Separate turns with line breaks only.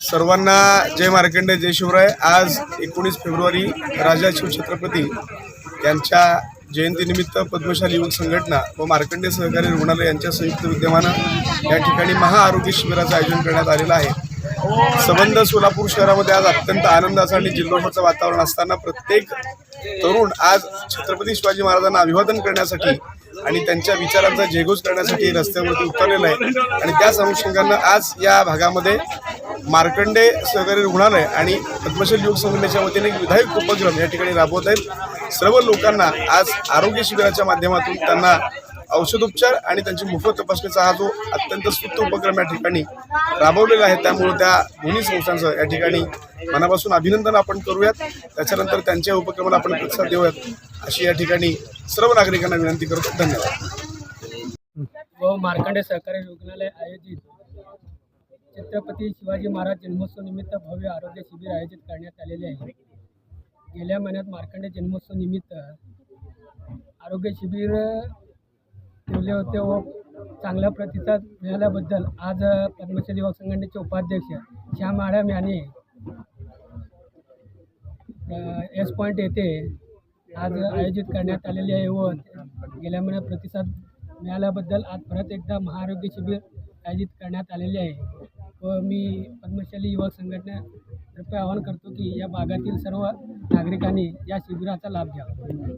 सर्वांना जय मार्कंडे जय शिवराय. आज एकोणीस फेब्रुवारी राजा शिवछत्रपती यांच्या जयंतीनिमित्त पद्मशाली युवक संघटना व मार्कंडे सहकारी रुग्णालय यांच्या संयुक्त विद्यमानं या ठिकाणी महाआरोग्य शिबिराचं आयोजन करण्यात आलेलं आहे. संबंध सोलापूर शहरामध्ये आज अत्यंत आनंदाचं आणि जिल्होत्सवाचं वातावरण असताना प्रत्येक तरुण आज छत्रपती शिवाजी महाराजांना अभिवादन करण्यासाठी आणि त्यांच्या विचारांचा जेघोस करण्यासाठी रस्त्यावरती उतरलेलं आहे. आणि त्याच अनुषंगानं आज या भागामध्ये मार्कंडे सहकारी रुग्णालय आणि पद्मशील युवक संघटनेच्या वतीने एक विधायक उपक्रम या ठिकाणी राबवत आहेत. सर्व लोकांना आज आरोग्य शिबिराच्या माध्यमातून त्यांना औषधोपचार आणि त्यांची मोफत तपासणीचा हा जो अत्यंत स्तुत्य उपक्रम या ठिकाणी राबवलेला आहे त्यामुळे त्या दोन्ही संस्थांचं या ठिकाणी मनापासून अभिनंदन आपण करूयात. त्याच्यानंतर त्यांच्या उपक्रमाला आपण प्रतिसाद देऊयात अशी या ठिकाणी सर्व नागरिकांना विनंती करतो. धन्यवाद.
व मार्कंडे सहकारी रुग्णालय आयोजित छत्रपती शिवाजी महाराज जन्मोत्सव निमित्त भव्य आरोग्य शिबिर आयोजित करण्यात आलेले आहे. गेल्या महिन्यात मार्कंडे जन्मोत्सव निमित्त आरोग्य शिबिर ठेवले होते व चांगला प्रतिसाद मिळाल्याबद्दल आज पद्मश्री युवक संघटनेचे उपाध्यक्ष श्याम मॅडम यांनी एस पॉईंट येथे आज आयोजित करण्यात आलेले आहे व गेल्या महिन्यात प्रतिसाद मिळाल्याबद्दल आज परत एकदा महाआरोग्य शिबिर आयोजित करण्यात आलेले आहे. व मी पद्मशाली युवक संघटनेतर्फे आवाहन करतो की या भागातील सर्व नागरिकांनी या शिबिराचा लाभ घ्यावा.